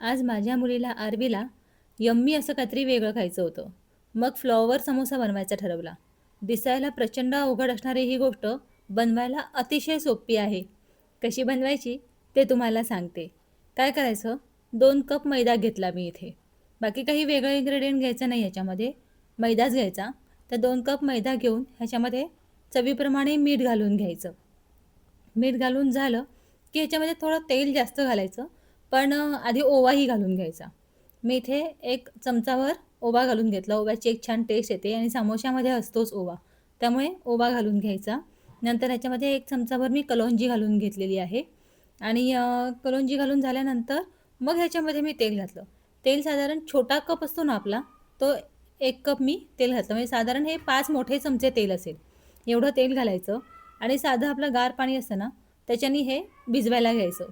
आज माझ्या मुलीला आरवीला यम्मी असं काहीतरी वेगळं खायचं होतं. मग फ्लॉवर समोसा बनवायचा ठरवला. दिसायला प्रचंड अवघड असणारी ही गोष्ट बनवायला अतिशय सोपी आहे. कशी बनवायची ते तुम्हाला सांगते. काय करायचं? दोन कप मैदा घेतला मी इथे. बाकी काही वेगळं इन्ग्रेडियंट घ्यायचं नाही ह्याच्यामध्ये मैदाच घ्यायचा. तर दोन कप मैदा घेऊन ह्याच्यामध्ये चवीप्रमाणे मीठ घालून घ्यायचं. मीठ घालून झालं की ह्याच्यामध्ये थोडं तेल जास्त घालायचं. पण आधी ओवाही घालून घ्यायचा. मी इथे एक चमचावर ओवा घालून घेतला. ओव्याची एक छान टेस्ट येते आणि समोशामध्ये असतोच ओवा. त्यामुळे ओवा घालून घ्यायचा. नंतर ह्याच्यामध्ये एक चमचाभर मी कलोंजी घालून घेतलेली आहे. आणि अ, कलोंजी घालून झाल्यानंतर मग ह्याच्यामध्ये मी तेल घातलं. तेल साधारण छोटा कप असतो ना आपला तो एक कप मी तेल घातलं. म्हणजे साधारण हे पाच मोठे चमचे तेल असेल. एवढं तेल घालायचं. आणि साधं आपलं गार पाणी असतं ना त्याच्याने हे भिजवायला घ्यायचं.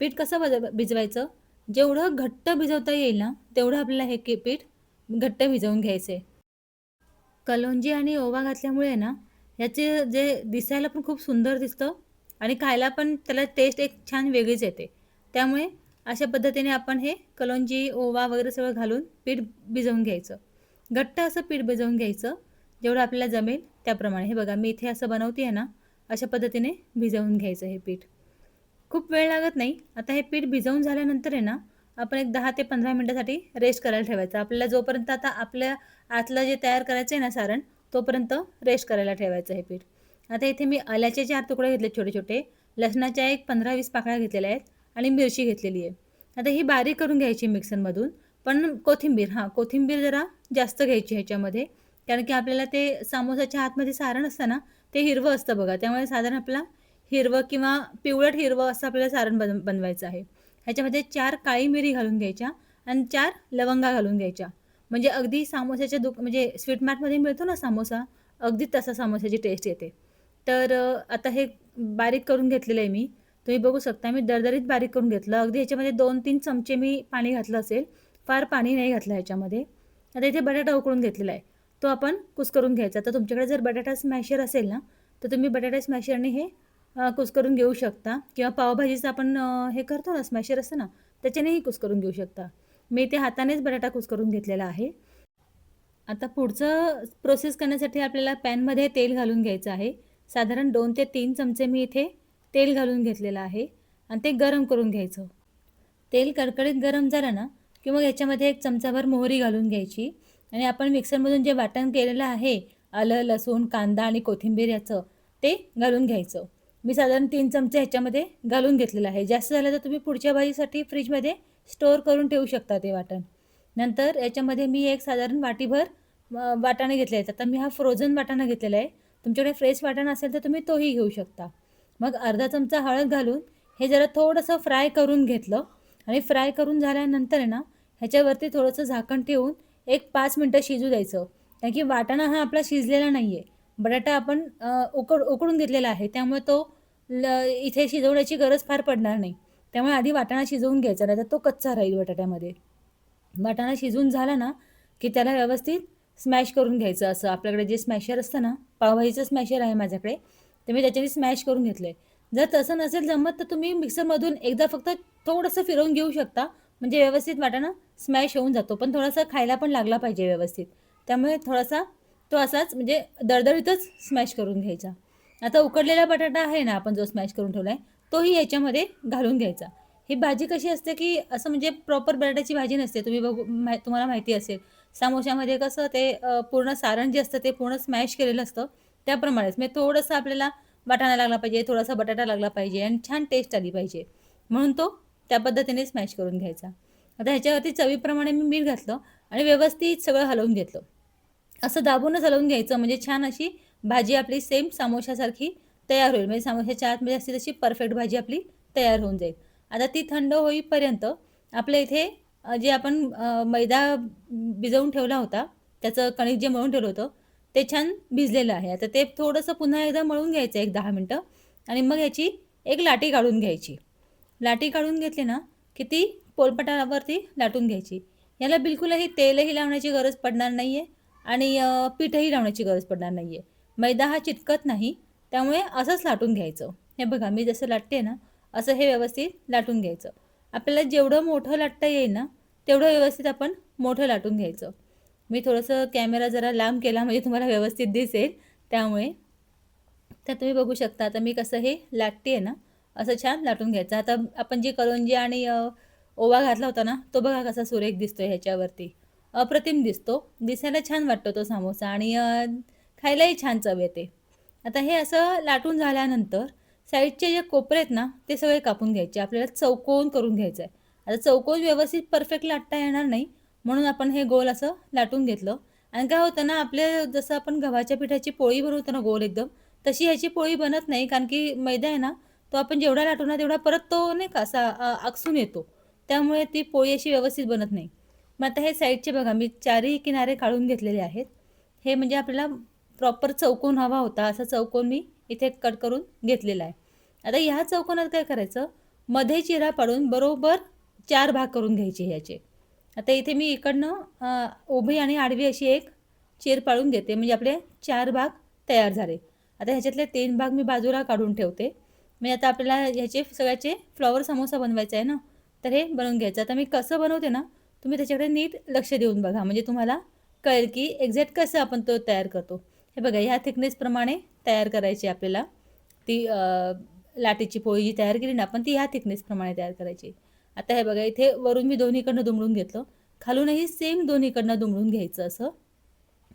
पीठ कसं भज भिजवायचं? जेवढं घट्ट भिजवता येईल ना तेवढं आपल्याला हे के पीठ घट्ट भिजवून घ्यायचं आहे कलोंजी आणि ओवा घातल्यामुळे ना ह्याचे जे दिसायला पण खूप सुंदर दिसतं आणि खायला पण त्याला टेस्ट एक छान वेगळीच येते. त्यामुळे अशा पद्धतीने आपण हे कलोंजी ओवा वगैरे सगळं घालून पीठ भिजवून घ्यायचं. घट्ट असं पीठ भिजवून घ्यायचं जेवढं आपल्याला जमेल त्याप्रमाणे. हे बघा मी इथे असं बनवते आहे ना अशा पद्धतीने भिजवून घ्यायचं हे पीठ. खूप वेळ लागत नाही. आता हे पीठ भिजवून झाल्यानंतर आहे ना आपण एक दहा ते पंधरा मिनटासाठी रेस्ट करायला ठेवायचं. आपल्याला जोपर्यंत आता आपल्या आतलं जे तयार करायचं आहे ना सारण तोपर्यंत रेस्ट करायला ठेवायचं हे पीठ. आता इथे मी आल्याचे चार तुकडे घेतले छोटे छोटे लसणाच्या एक पंधरा वीस पाकळ्या घेतलेल्या आहेत आणि मिरची घेतलेली आहे. आता ही बारीक करून घ्यायची मिक्सरमधून. पण कोथिंबीर हां कोथिंबीर जरा जास्त घ्यायची ह्याच्यामध्ये. कारण की आपल्याला ते समोसाच्या आतमध्ये सारण असतं ना ते हिरवं असतं बघा. त्यामुळे साधारण आपला हिरवं किंवा पिवळट हिरवं असं आपल्याला सारण बन बनवायचं आहे. ह्याच्यामध्ये चार काळी मिरी घालून घ्यायच्या आणि चार लवंगा घालून घ्यायच्या. म्हणजे अगदी सामोसाच्या दुक म्हणजे स्वीट मार्टमध्ये मिळतो ना सामोसा अगदी तसा सामोसाची टेस्ट येते. तर आता हे बारीक करून घेतलेलं आहे मी. तुम्ही बघू शकता मी दरदरीत बारीक करून घेतलं. अगदी ह्याच्यामध्ये दोन तीन चमचे मी पाणी घातलं असेल फार पाणी नाही घातलं ह्याच्यामध्ये. आता इथे बटाटा उकळून घेतलेला आहे. तो आपण कुस्करून घ्यायचा. तर तुमच्याकडे जर बटाटा स्मॅशर असेल ना तर तुम्ही बटाटा स्मॅशरने हे कुस्करून घेऊ शकता. किंवा पावभाजीचं आपण हे करतो ना स्मॅशर असतं ना त्याच्यानेही कुस्करून घेऊ शकता. मी ते हातानेच बटाटा कुस्करून घेतलेला आहे. आता पुढचं प्रोसेस करण्यासाठी आपल्याला पॅनमध्ये तेल घालून घ्यायचं आहे. साधारण दोन ते तीन चमचे मी इथे तेल घालून घेतलेलं आहे. आणि ते गरम करून घ्यायचं. तेल कडकडीत गरम झालं ना की मग याच्यामध्ये एक चमचाभर मोहरी घालून घ्यायची. आणि आपण मिक्सरमधून जे वाटण केलेलं आहे आलं लसूण कांदा आणि कोथिंबीर याचं ते घालून घ्यायचं. मी साधारण तीन चमचे ह्याच्यामध्ये घालून घेतलेलं आहे. जास्त झालं तर तुम्ही पुढच्या भाजीसाठी फ्रीजमध्ये स्टोअर करून ठेवू शकता ते वाटण. नंतर याच्यामध्ये मी एक साधारण वाटीभर वाटाणे घेतले आहेत. आता मी हा फ्रोझन वाटाणा घेतलेला आहे. तुमच्याकडे फ्रेश वाटाणा असेल तर तुम्ही तोही घेऊ शकता. मग अर्धा चमचा हळद घालून हे जरा थोडंसं फ्राय करून घेतलं. आणि फ्राय करून झाल्यानंतर आहे ना ह्याच्यावरती थोडंसं झाकण ठेवून एक पाच मिनटं शिजू द्यायचं. कारण की वाटाणा हा आपला शिजलेला नाही आहे बटाटा आपण उकड उकडून घेतलेला आहे. त्यामुळे तो ल इथे शिजवण्याची गरज फार पडणार नाही. त्यामुळे आधी वाटाणा शिजवून घ्यायचा नाही तर तो कच्चा राहील बटाट्यामध्ये. वाटाणा शिजून झाला ना की त्याला व्यवस्थित स्मॅश करून घ्यायचं असं. आपल्याकडे जे स्मॅशर असतं ना पावभाजीचं स्मॅशर आहे माझ्याकडे ते मी त्याच्याने स्मॅश करून घेतलं आहे जर तसं नसेल जमत तर तुम्ही मिक्सरमधून एकदा फक्त थोडंसं फिरवून घेऊ शकता. म्हणजे व्यवस्थित वाटाणा स्मॅश होऊन जातो पण थोडासा खायला पण लागला पाहिजे व्यवस्थित. त्यामुळे थोडासा तो असाच म्हणजे दरदरीतच स्मॅश करून घ्यायचा. आता उकडलेला बटाटा आहे ना आपण जो स्मॅश करून ठेवला आहे तोही याच्यामध्ये घालून घ्यायचा. ही भाजी कशी असते की असं म्हणजे प्रॉपर बटाट्याची भाजी नसते. तुम्ही बघू मा तुम्हाला माहिती असेल सामोशामध्ये कसं ते पूर्ण सारण जे असतं ते पूर्ण स्मॅश केलेलं असतं त्याप्रमाणेच. म्हणजे थोडंसं आपल्याला वाटाणा लागला पाहिजे थोडासा बटाटा लागला पाहिजे आणि छान टेस्ट आली पाहिजे. म्हणून तो त्या पद्धतीने स्मॅश करून घ्यायचा. आता ह्याच्यावरती चवीप्रमाणे मी मीठ घातलं आणि व्यवस्थित सगळं हलवून घेतलं. असं दाबूनच हलवून घ्यायचं. म्हणजे छान अशी भाजी आपली सेम सामोशासारखी तयार होईल. म्हणजे सामोशाच्या आतमध्ये असते तशी परफेक्ट भाजी आपली तयार होऊन जाईल. आता ती थंड होईपर्यंत आपल्या इथे जे आपण मैदा भिजवून ठेवला होता त्याचं कणिक जे मळून ठेवलं होतं ते छान भिजलेलं आहे. आता ते थोडंसं पुन्हा एकदा मळून घ्यायचं एक दहा मिनटं आणि मग याची एक लाटी काढून घ्यायची. लाटी काढून घेतली ना की ती पोलपटावरती लाटून घ्यायची. याला बिलकुलही तेलही लावण्याची गरज पडणार नाही आहे आणि पीठही लावण्याची गरज पडणार नाही आहे मैदा हा चिटकत नाही त्यामुळे असंच लाटून घ्यायचं. हे बघा मी जसं लाटते ना असं हे व्यवस्थित लाटून घ्यायचं. आपल्याला जेवढं मोठं लाटता येईल ना तेवढं व्यवस्थित आपण मोठं लाटून घ्यायचं. मी थोडंसं कॅमेरा जरा लांब केला म्हणजे तुम्हाला व्यवस्थित दिसेल त्यामुळे. तर तुम्ही बघू शकता आता मी कसं हे लाटते आहे ना असं छान लाटून घ्यायचं. आता आपण जे करंजी आणि ओवा घातला होता ना तो बघा कसा सुरेख दिसतो ह्याच्यावरती. अप्रतिम दिसतो. दिसायला छान वाटतो तो समोसा आणि खायलाही छान चव येते. आता हे असं लाटून झाल्यानंतर साईडचे जे कोपरे आहेत ना ते सगळे कापून घ्यायचे. आपल्याला चौकोन करून घ्यायचं आहे आता चौकोन व्यवस्थित परफेक्ट लाटता येणार नाही म्हणून आपण हे गोल असं लाटून घेतलं. आणि काय होतं ना आपल्या जसं आपण गव्हाच्या पिठाची पोळी बनवतो ना गोल एकदम तशी ह्याची पोळी बनत नाही कारण की मैदा आहे ना तो आपण जेवढा लाटू ना तेवढा परत तो नाही का असा आकसून येतो. त्यामुळे ती पोळी अशी व्यवस्थित बनत नाही. मग आता हे साईडचे बघा मी चारही किनारे काढून घेतलेले आहेत. हे म्हणजे आपल्याला प्रॉपर चौकोन हवा होता असा चौकोन मी इथे कट करून घेतलेला आहे. आता ह्या चौकोनात काय करायचं? मध्ये चिरा पाडून बरोबर चार भाग करून घ्यायचे ह्याचे. आता इथे मी इकडनं उभी आणि आडवी अशी एक चेर पाडून घेते म्हणजे आपले चार भाग तयार झाले. आता ह्याच्यातले तीन भाग मी बाजूला काढून ठेवते. म्हणजे आता आपल्याला ह्याचे सगळ्याचे फ्लॉवर समोसा बनवायचा आहे ना तर हे बनवून घ्यायचं. आता मी कसं बनवते ना तुम्ही त्याच्याकडे नीट लक्ष देऊन बघा. म्हणजे तुम्हाला कळेल की एक्झॅक्ट कसं आपण तो तयार करतो. हे बघा ह्या थिकनेसप्रमाणे तयार करायची आपल्याला. ती लाटेची पोळी जी तयार केली ना आपण ती ह्या थिकनेसप्रमाणे तयार करायची. आता हे बघा इथे वरून मी दोन्हीकडनं दुमडून घेतलं. खालूनही सेम दोन्हीकडनं दुमडून घ्यायचं असं.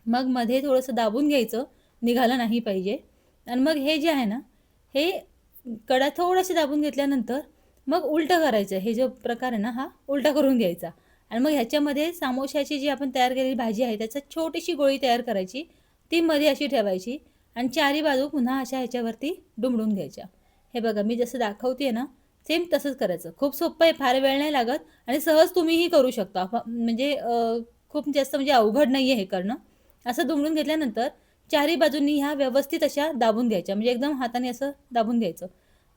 मग मध्ये थोडंसं दाबून घ्यायचं. निघालं नाही पाहिजे. आणि मग हे जे आहे ना हे कडा थोडंसं दाबून घेतल्यानंतर मग उलटं करायचं. हे जो प्रकार आहे ना हा उलटा करून घ्यायचा. आणि मग ह्याच्यामध्ये सामोशाची जी आपण तयार केलेली भाजी आहे त्याचा छोटीशी गोळी तयार करायची. ती मध्ये अशी ठेवायची आणि चारी बाजू पुन्हा अशा ह्याच्यावरती डुमडून घ्यायच्या. हे बघा मी जसं दाखवते ना सेम तसंच करायचं. खूप सोपं आहे फार वेळ नाही लागत आणि सहज तुम्हीही करू शकता. म्हणजे खूप जास्त म्हणजे अवघड नाही आहे हे करणं. असं दुमडून घेतल्यानंतर चारी बाजूंनी ह्या व्यवस्थित अशा दाबून घ्यायच्या. म्हणजे एकदम हाताने असं दाबून घ्यायचं.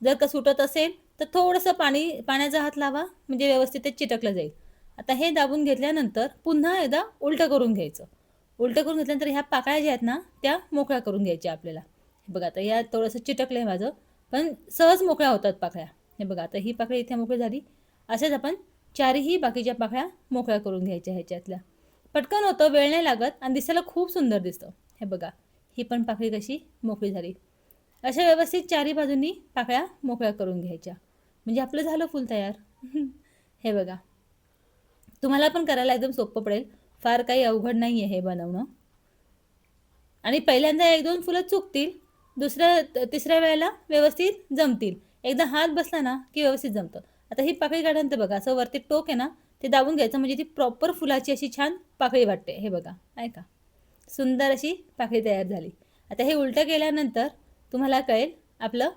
जर का सुटत असेल तर थोडंसं पाणी पाण्याचा हात लावा. म्हणजे व्यवस्थित ते चिटकलं जाईल. आता हे दाबून घेतल्यानंतर पुन्हा एकदा उलटं करून घ्यायचं. उलटं करून घेतल्यानंतर ह्या पाकळ्या ज्या आहेत ना त्या मोकळ्या करून घ्यायच्या आपल्याला. हे बघा आता या थोडंसं चिटकलं आहे माझं पण सहज मोकळ्या होतात पाकळ्या. हे बघा आता ही पाकळी इथे मोकळी झाली. असेच आपण चारही बाकीच्या पाकळ्या मोकळ्या करून घ्यायच्या ह्याच्यातल्या. पटकन होतं वेळ नाही लागत आणि दिसायला खूप सुंदर दिसतं. हे बघा ही पण पाकळी कशी मोकळी झाली. अशा व्यवस्थित चारी बाजूंनी पाकळ्या मोकळ्या करून घ्यायच्या. म्हणजे आपलं झालं फुल तयार. हे बघा. तुम्हाला पण करायला एकदम सोपं पडेल. फार काही अवघड नाही आहे हे बनवणं. आणि पहिल्यांदा एक दोन फुलं चुकतील दुसऱ्या तिसऱ्या वेळेला व्यवस्थित जमतील. एकदा हात बसला ना की व्यवस्थित जमतं. आता ही पाकळी काढल्यानंतर बघा असं वरती टोक आहे ना ते दाबून घ्यायचं म्हणजे ती प्रॉपर फुलाची अशी छान पाकळी वाटते. हे बघा ऐका सुंदर अशी पाकळी तयार झाली. आता हे उलटं केल्यानंतर तुम्हाला कळेल आपलं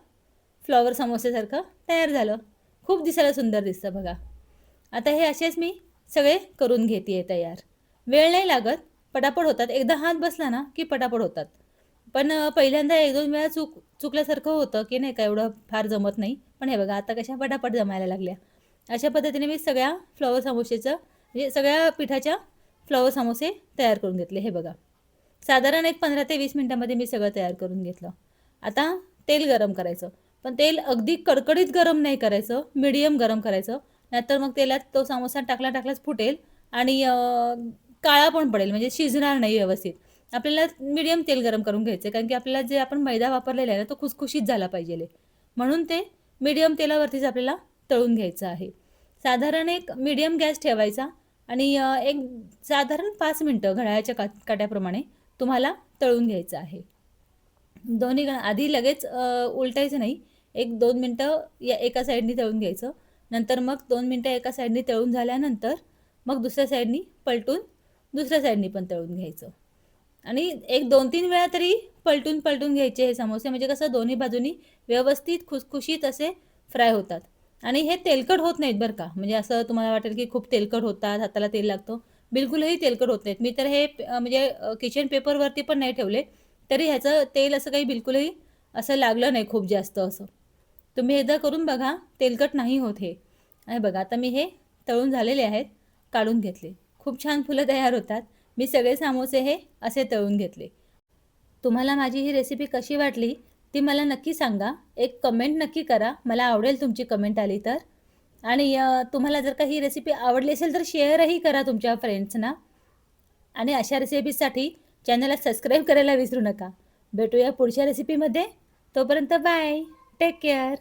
फ्लॉवर समोसेसारखं तयार झालं. खूप दिसायला सुंदर दिसतं बघा. आता हे असेच मी सगळे करून घेते तयार. वेळ नाही लागत. पटापट होतात. एकदा हात बसला ना की पटापट होतात. पण पहिल्यांदा एक दोन वेळा चूक चुकल्यासारखं होतं की नाही का एवढं फार जमत नाही. पण हे बघा आता कशा पटापट जमायला लागल्या. अशा पद्धतीने मी सगळ्या फ्लॉवर समोसेचं म्हणजे सगळ्या पिठाच्या फ्लॉवर समोसे तयार करून घेतले. हे बघा. साधारण एक पंधरा ते वीस मिनटामध्ये मी सगळं तयार करून घेतलं. आता तेल गरम करायचं. पण तेल अगदी कडकडीत गरम नाही करायचं. मिडियम गरम करायचं. नाहीतर मग तेलात तो समोसा टाकला टाकलाच फुटेल आणि काळा पण पडेल म्हणजे शिजणार नाही व्यवस्थित. आपल्याला मिडियम तेल गरम करून घ्यायचं कारण की आपल्याला जे आपण मैदा वापरलेला आहे ना तो खुसखुशीत झाला पाहिजे. म्हणून ते मिडियम तेलावरतीच आपल्याला तळून घ्यायचं आहे. साधारण एक मिडियम गॅस ठेवायचा आणि एक साधारण पाच मिनटं घड्याळाच्या का काट्याप्रमाणे तुम्हाला तळून घ्यायचं आहे. दोन्ही ग- आधी लगेच उलटायचं नाही. एक दोन मिनटं या एका साईडनी तळून घ्यायचं. नंतर मग दोन मिनटं एका साईडनी तळून झाल्यानंतर मग दुसऱ्या साईडनी पलटून दुसऱ्या साईडनी पण तळून घ्यायचं. आणि एक दोन तीन वेळा तरी पलटून पलटून घ्यायचे हे समोसे. म्हणजे कसं दोन्ही बाजूनी व्यवस्थित खुसखुशीत असे फ्राय होतात. आणि हे तेलकट होत नाहीत बरं का. म्हणजे असं तुम्हाला वाटेल की खूप तेलकट होतात हाताला तेल लागतो. बिलकुलही तेलकट होत नाहीत. मी तर हे म्हणजे किचन पेपरवरती पण नाही ठेवले. तरी ह्याचं तेल असं काही बिलकुलही असं लागलं नाही खूप जास्त असं. तुम्ही एकदा करून बघा तेलकट नाही होत हे. आणि बघा आता मी हे तळून झालेले आहेत काढून घेतले. खूप छान फुलं तयार होतात. मी सगळे सामोसे हे असे तळून घेतले. तुम्हाला माझी ही रेसिपी कशी वाटली ती मला नक्की सांगा. एक कमेंट नक्की करा. मला आवडेल तुमची कमेंट आली तर. आणि तुम्हाला जर का ही रेसिपी आवडली असेल तर शेअरही करा तुमच्या फ्रेंड्सना आणि अशा रेसिपीसाठी चॅनलला सबस्क्राईब करायला विसरू नका. भेटूया पुढच्या रेसिपीमध्ये तोपर्यंत बाय टेक केअर